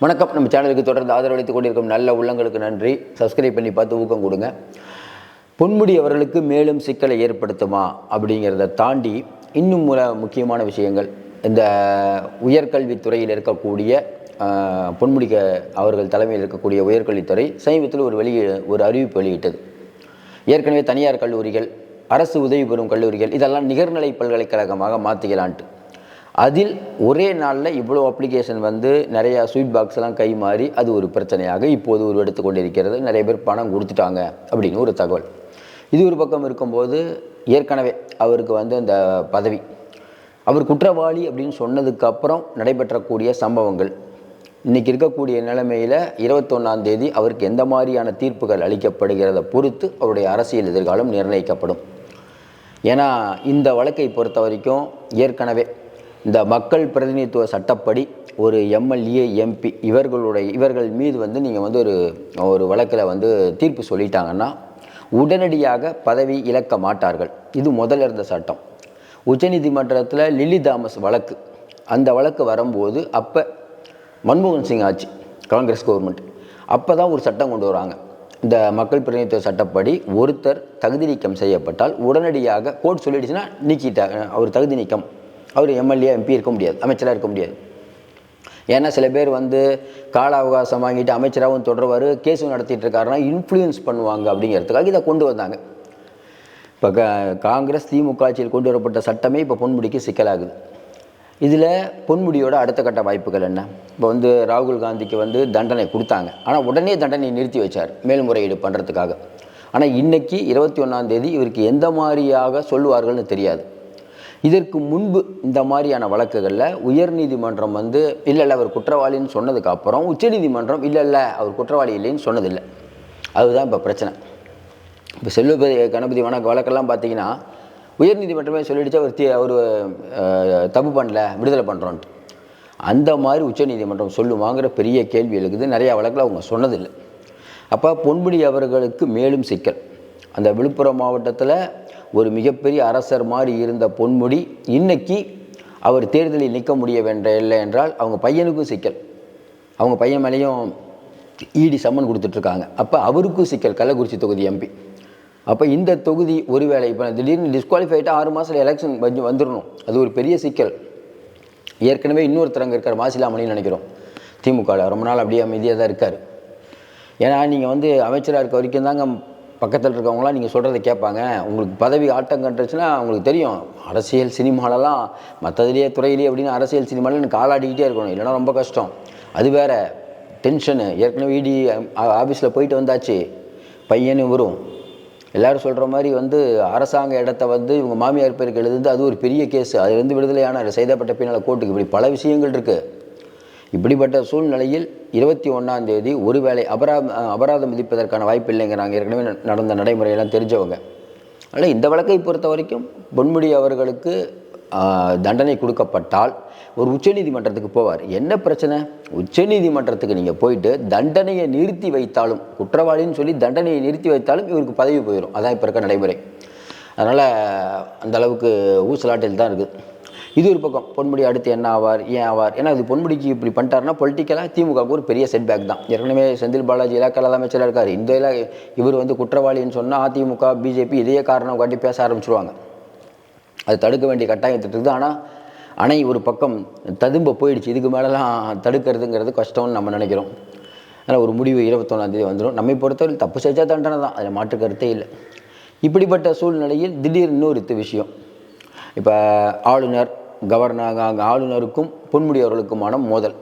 வணக்கம். நம்ம சேனலுக்கு தொடர்ந்து ஆதரவளித்துக் கொண்டிருக்கும் நல்ல உள்ளங்களுக்கு நன்றி. சப்ஸ்கிரைப் பண்ணி பார்த்து ஊக்கம் கொடுங்க. பொன்முடி அவர்களுக்கு மேலும் சிக்கலை ஏற்படுத்துமா அப்படிங்கிறத தாண்டி இன்னும் முல முக்கியமான விஷயங்கள். இந்த உயர்கல்வித்துறையில் இருக்கக்கூடிய ஆஹ், பொன்முடி அவர்கள் தலைமையில் இருக்கக்கூடிய உயர்கல்வித்துறை சமீபத்தில் ஒரு வெளி ஒரு அறிவிப்பு வெளியிட்டது. ஏற்கனவே தனியார் கல்லூரிகள் அரசு உதவி பெறும் கல்லூரிகள் இதெல்லாம் நிகர்நிலை பல்கலைக்கழகமாக மாற்றிக்கலான்ட்டு அதில் ஒரே நாளில் இவ்வளோ அப்ளிகேஷன் வந்து நிறையா ஸ்வீட் பாக்ஸ் எல்லாம் கை மாறி அது ஒரு பிரச்சனையாக இப்போது ஒரு எடுத்து கொண்டிருக்கிறது. நிறைய பேர் பணம் கொடுத்துட்டாங்க அப்படின்னு ஒரு தகவல். இது ஒரு பக்கம் இருக்கும்போது ஏற்கனவே அவருக்கு வந்து அந்த பதவி. அவர் குற்றவாளி அப்படின்னு சொன்னதுக்கப்புறம் நடைபெற்றக்கூடிய சம்பவங்கள். இன்னைக்கு இருக்கக்கூடிய நிலைமையில் இருபத்தொன்னாம் தேதி அவருக்கு எந்த மாதிரியான தீர்ப்புகள் அளிக்கப்படுகிறத பொறுத்து அவருடைய அரசியல் எதிர்காலம் நிர்ணயிக்கப்படும். ஏன்னா இந்த வழக்கை பொறுத்த வரைக்கும் ஏற்கனவே இந்த மக்கள் பிரதிநிதித்துவ சட்டப்படி ஒரு எம்எல்ஏ எம்பி இவர்களுடைய இவர்கள் மீது வந்து நீங்கள் வந்து ஒரு ஒரு வழக்கில் வந்து தீர்ப்பு சொல்லிட்டாங்கன்னா உடனடியாக பதவி இழக்க மாட்டார்கள். இது முதல்ல இருந்த சட்டம். உச்சநீதிமன்றத்தில் லில்லி தாமஸ் வழக்கு. அந்த வழக்கு வரும்போது அப்போ மன்மோகன் சிங் ஆட்சி காங்கிரஸ் கவர்மெண்ட். அப்போ தான் ஒரு சட்டம் கொண்டு வராங்க. இந்த மக்கள் பிரதிநிதித்துவ சட்டப்படி ஒருத்தர் தகுதி நீக்கம் செய்யப்பட்டால் உடனடியாக கோர்ட் சொல்லிடுச்சுன்னா நீக்கிட்டாங்க அவர் தகுதி நீக்கம். அவர் எம்எல்ஏ எம்பி இருக்க முடியாது அமைச்சராக இருக்க முடியாது. ஏன்னா சில பேர் வந்து கால அவகாசம் வாங்கிட்டு அமைச்சராகவும் தொடர்வார் கேஸும் நடத்திட்டு இருக்காருன்னா இன்ஃப்ளூயன்ஸ் பண்ணுவாங்க அப்படிங்கிறதுக்காக இதை கொண்டு வந்தாங்க. இப்போ க காங்கிரஸ் திமுக ஆட்சியில் கொண்டு வரப்பட்ட சட்டமே இப்போ பொன்முடிக்கு சிக்கலாகுது. இதில் பொன்முடியோட அடுத்த கட்ட வாய்ப்புகள் என்ன? இப்போ வந்து ராகுல் காந்திக்கு வந்து தண்டனை கொடுத்தாங்க. ஆனால் உடனே தண்டனை நிறுத்தி வச்சார் மேல்முறையீடு பண்ணுறதுக்காக ஆனால் இன்றைக்கி இருபத்தி ஒன்றாந்தேதி இவருக்கு எந்த மாதிரியாக சொல்லுவார்கள்னு தெரியாது. இதற்கு முன்பு இந்த மாதிரியான வழக்குகளில் உயர்நீதிமன்றம் வந்து இல்லை இல்லை அவர் குற்றவாளின்னு சொன்னதுக்கு அப்புறம் உச்சநீதிமன்றம் இல்லை இல்லை அவர் குற்றவாளி இல்லைன்னு சொன்னதில்லை. அதுதான் இப்போ பிரச்சனை. இப்போ செல்வபதி கணபதி வணக்க வழக்கெல்லாம் பார்த்தீங்கன்னா உயர்நீதிமன்றமே சொல்லிடுச்சு அவர் அவர் தப்பு பண்ணல விடுதலை பண்ணுறோன்ட்டு அந்த மாதிரி உச்சநீதிமன்றம் சொல்லுவாங்கிற பெரிய கேள்வி எழுகுது. நிறையா வழக்கில் அவங்க சொன்னதில்லை. அப்போ பொன்முடி அவர்களுக்கு மேலும் சிக்கல். அந்த விழுப்புரம் மாவட்டத்தில் ஒரு மிகப்பெரிய அரசர் மாதிரி இருந்த பொன்முடி இன்னைக்கு அவர் தேர்தலில் நிற்க முடிய வேண்ட இல்லை என்றால் அவங்க பையனுக்கும் சிக்கல். அவங்க பையன் மேலேயும் இடி சம்மன் கொடுத்துட்ருக்காங்க. அப்போ அவருக்கும் சிக்கல் கள்ளக்குறிச்சி தொகுதி எம்பி அப்போ இந்த தொகுதி ஒருவேளை இப்போ திடீர்னு டிஸ்குவாலிஃபைட்டாக ஆறு மாதத்தில் எலெக்ஷன் வந்து வந்துடணும் அது ஒரு பெரிய சிக்கல். ஏற்கனவே இன்னொருத்தர் அங்கே இருக்கார் மாசிலாமணின்னு நினைக்கிறோம். திமுகவில் ரொம்ப நாள் அப்படியே அமைதியாக தான் இருக்கார். ஏன்னா நீங்கள் வந்து அமைச்சராக இருக்க வரைக்கும் தாங்க பக்கத்தில் இருக்கவங்களாம் நீங்கள் சொல்கிறத கேட்பாங்க. உங்களுக்கு பதவி ஆட்டம் கண்டுச்சுன்னா உங்களுக்கு தெரியும். அரசியல் சினிமாலலாம் மற்றதுலேயே துறையிலேயே அப்படின்னு அரசியல் சினிமாவில் எனக்கு காலாடிக்கிட்டே இருக்கணும். இல்லைன்னா ரொம்ப கஷ்டம். அது வேற. டென்ஷனு ஏற்கனவே இடி ஆஃபீஸில் போயிட்டு வந்தாச்சு. பையனும் வரும். எல்லாரும் சொல்கிற மாதிரி வந்து அரசாங்க இடத்த வந்து இவங்க மாமியார் பேருக்கு எழுதுது அது ஒரு பெரிய கேஸ் அதுலேருந்து விடுதலையான செய்தப்பட்ட பின்னால் கோர்ட்டுக்கு இப்படி பல விஷயங்கள் இருக்குது இப்படிப்பட்ட சூழ்நிலையில் இருபத்தி ஒன்றாம் தேதி ஒருவேளை அபராதம் அபராதம் விதிப்பதற்கான வாய்ப்பு இல்லைங்கிறாங்க. ஏற்கனவே நடந்த நடைமுறையெல்லாம் தெரிஞ்சவங்க. ஆனால் இந்த வழக்கை பொறுத்த வரைக்கும் பொன்முடி அவர்களுக்கு தண்டனை கொடுக்கப்பட்டால் ஒரு உச்சநீதிமன்றத்துக்கு போவார். என்ன பிரச்சனை? உச்சநீதிமன்றத்துக்கு நீங்கள் போயிட்டு தண்டனையை நிறுத்தி வைத்தாலும் குற்றவாளின்னு சொல்லி தண்டனையை நிறுத்தி வைத்தாலும் இவருக்கு பதவி போயிடும் அதான் இப்போ இருக்க நடைமுறை. அதனால் அந்த அளவுக்கு ஊசலாட்டில் தான் இருக்குது. இது ஒரு பக்கம். பொன்முடி அடுத்து என்ன ஆவார்? ஏன் ஆவார்? ஏன்னா இது பொன்முடிக்கு இப்படி பண்ணிட்டாருன்னா பொலிட்டிக்கலாக திமுகவுக்கு ஒரு பெரிய செட்பேக் தான். ஏற்கனவே செந்தில் பாலாஜி இலாக்கால அமைச்சராக இருக்கார். இந்த இலா இவர் வந்து குற்றவாளின்னு சொன்னால் அதிமுக பிஜேபி இதையே காரணம் காட்டி பேச ஆரம்பிச்சிருவாங்க. அது தடுக்க வேண்டிய கட்டாயத்திட்டு இருக்குது ஆனால் அணை ஒரு பக்கம் ததும்ப போயிடுச்சு. இதுக்கு மேலெலாம் தடுக்கிறதுங்கிறது கஷ்டம்னு நம்ம நினைக்கிறோம். ஆனால் ஒரு முடிவு இருபத்தொன்னாந்தேதி வந்துடும் நம்மை பொறுத்தவரை தப்பு செஞ்சால் தண்டனை தான். அதில் மாற்று கருத்தே இல்லை. இப்படிப்பட்ட சூழ்நிலையில் திடீர் இன்னொரு விஷயம். இப்போ ஆளுநர் கவர்னர் ஆளுநருக்கும் பொன்முடி அவர்களுக்குமான மோதல்.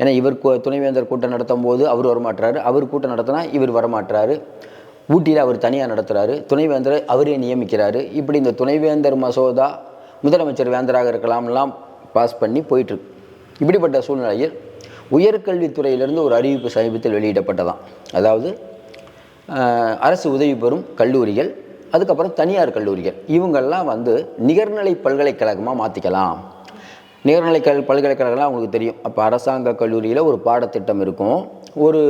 ஏன்னா இவர் துணைவேந்தர் கூட்டம் நடத்தும் போது அவர் வரமாட்டுறாரு அவர் கூட்டம் நடத்தினா இவர் வரமாட்டுறாரு ஊட்டியில் அவர் தனியாக நடத்துகிறாரு துணைவேந்தரை அவரே நியமிக்கிறாரு. இப்படி இந்த துணைவேந்தர் மசோதா முதலமைச்சர் வேந்தராக இருக்கலாம்லாம் பாஸ் பண்ணி போயிட்டுருக்கு. இப்படிப்பட்ட சூழ்நிலையில் உயர்கல்வித்துறையிலிருந்து ஒரு அறிவிப்பு சமீபத்தில் வெளியிடப்பட்டதான் அதாவது அரசு உதவி பெறும் கல்லூரிகள் அதுக்கப்புறம் தனியார் கல்லூரிகள். இவங்கெல்லாம் வந்து நிகர்நிலை பல்கலைக்கழகமாக மாற்றிக்கலாம் நிகர்நிலை கல் பல்கலைக்கழகம்லாம் உங்களுக்கு தெரியும். அப்போ அரசாங்க கல்லூரியில் ஒரு பாடத்திட்டம் இருக்கும். ஒரு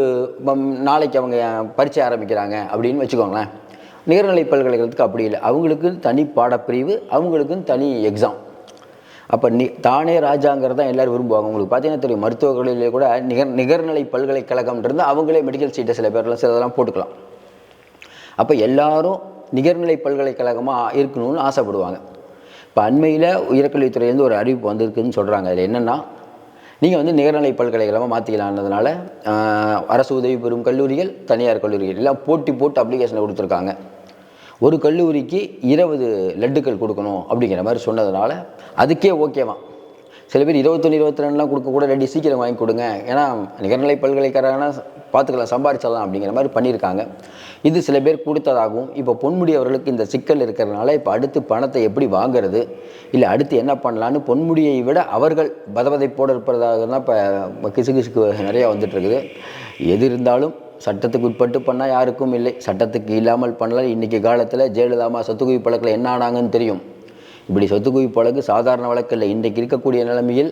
நாளைக்கு அவங்க பரீட்சை ஆரம்பிக்கிறாங்க அப்படின்னு வச்சுக்கோங்களேன். நிகர்நிலை பல்கலைக்கழகத்துக்கு அப்படி இல்லை. அவங்களுக்கு தனி பாடப்பிரிவு அவங்களுக்குன்னு தனி எக்ஸாம் அப்போ நி தானே ராஜாங்கிறது தான் எல்லோரும் விரும்புவாங்க. உங்களுக்கு பார்த்தீங்கன்னா தெரியும். மருத்துவக்கல்லூரியிலே கூட நிகர் நிகர்நிலை பல்கலைக்கழகம்ன்றது அவங்களே மெடிக்கல் சீட்டை சில பேர்லாம் சிலதெல்லாம் போட்டுக்கலாம். அப்போ எல்லாரும் நிகர்நிலை பல்கலைக்கழகமாக இருக்கணும்னு ஆசைப்படுவாங்க. இப்போ அண்மையில் உயர்கல்வித்துறையிலேருந்து ஒரு அறிவிப்பு வந்திருக்குன்னு சொல்கிறாங்க அதில் என்னென்னா நீங்கள் வந்து நிகர்நிலை பல்கலைக்கழகமாக மாற்றிக்கலான்றதுனால அரசு உதவி பெறும் கல்லூரிகள் தனியார் கல்லூரிகள் எல்லாம் போட்டி போட்டு அப்ளிகேஷனை கொடுத்துருக்காங்க. ஒரு கல்லூரிக்கு இருபது லட்டுக்கள் கொடுக்கணும் அப்படிங்கிற மாதிரி சொன்னதுனால அதுக்கே ஓகேவா சில பேர் இருபத்தொன்று இருபத்தி ரெண்டுலாம் கொடுக்க கூட ரெடி சீக்கிரம் வாங்கி கொடுங்க. ஏன்னா நிகர்நிலை பல்கலைக்கழகம்னா பார்த்துக்கலாம் சம்பாரிச்சிடலாம் அப்படிங்கிற மாதிரி பண்ணியிருக்காங்க. இது சில பேர் கொடுத்ததாகவும் இப்போ பொன்முடி அவர்களுக்கு இந்த சிக்கல் இருக்கிறதுனால இப்போ அடுத்து பணத்தை எப்படி வாங்குறது? இல்லை அடுத்து என்ன பண்ணலான்னு பொன்முடியை விட அவர்கள் பதபதைப்போடு இருப்பதாக தான் இப்போ கிசு கிசுக்கு நிறையா வந்துட்டுருக்குது. எது இருந்தாலும் சட்டத்துக்கு உட்பட்டு பண்ணால் யாருக்கும் இல்லை. சட்டத்துக்கு இல்லாமல் பண்ணலாம் இன்றைக்கி காலத்தில் ஜெயலலிதாமா சொத்துக்குவி பழக்கில் என்ன ஆனாங்கன்னு தெரியும். இப்படி சொத்து குவிப்பு சாதாரண வழக்கு இல்லை. இன்றைக்கு இருக்கக்கூடிய நிலைமையில்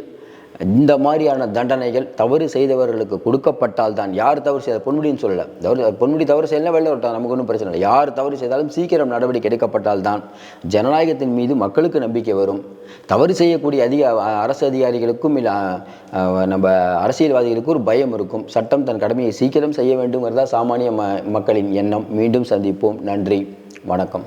இந்த மாதிரியான தண்டனைகள் தவறு செய்தவர்களுக்கு கொடுக்கப்பட்டால் தான் யார் தவறு செய்த பொன்முடின்னு சொல்லலை. தவறு பொன்முடி தவறு செய்யலாம் வெளில வரட்டும் நமக்கு ஒன்றும் பிரச்சனை இல்லை. யார் தவறு செய்தாலும் சீக்கிரம் நடவடிக்கை எடுக்கப்பட்டால் தான் ஜனநாயகத்தின் மீது மக்களுக்கு நம்பிக்கை வரும். தவறு செய்யக்கூடிய அதிக அரசு அதிகாரிகளுக்கும் இல்லை நம்ம அரசியல்வாதிகளுக்கும் ஒரு பயம் இருக்கும். சட்டம் தன் கடமையை சீக்கிரம் செய்ய வேண்டுங்கிறதா சாமானிய ம மக்களின் எண்ணம். மீண்டும் சந்திப்போம். நன்றி. வணக்கம்.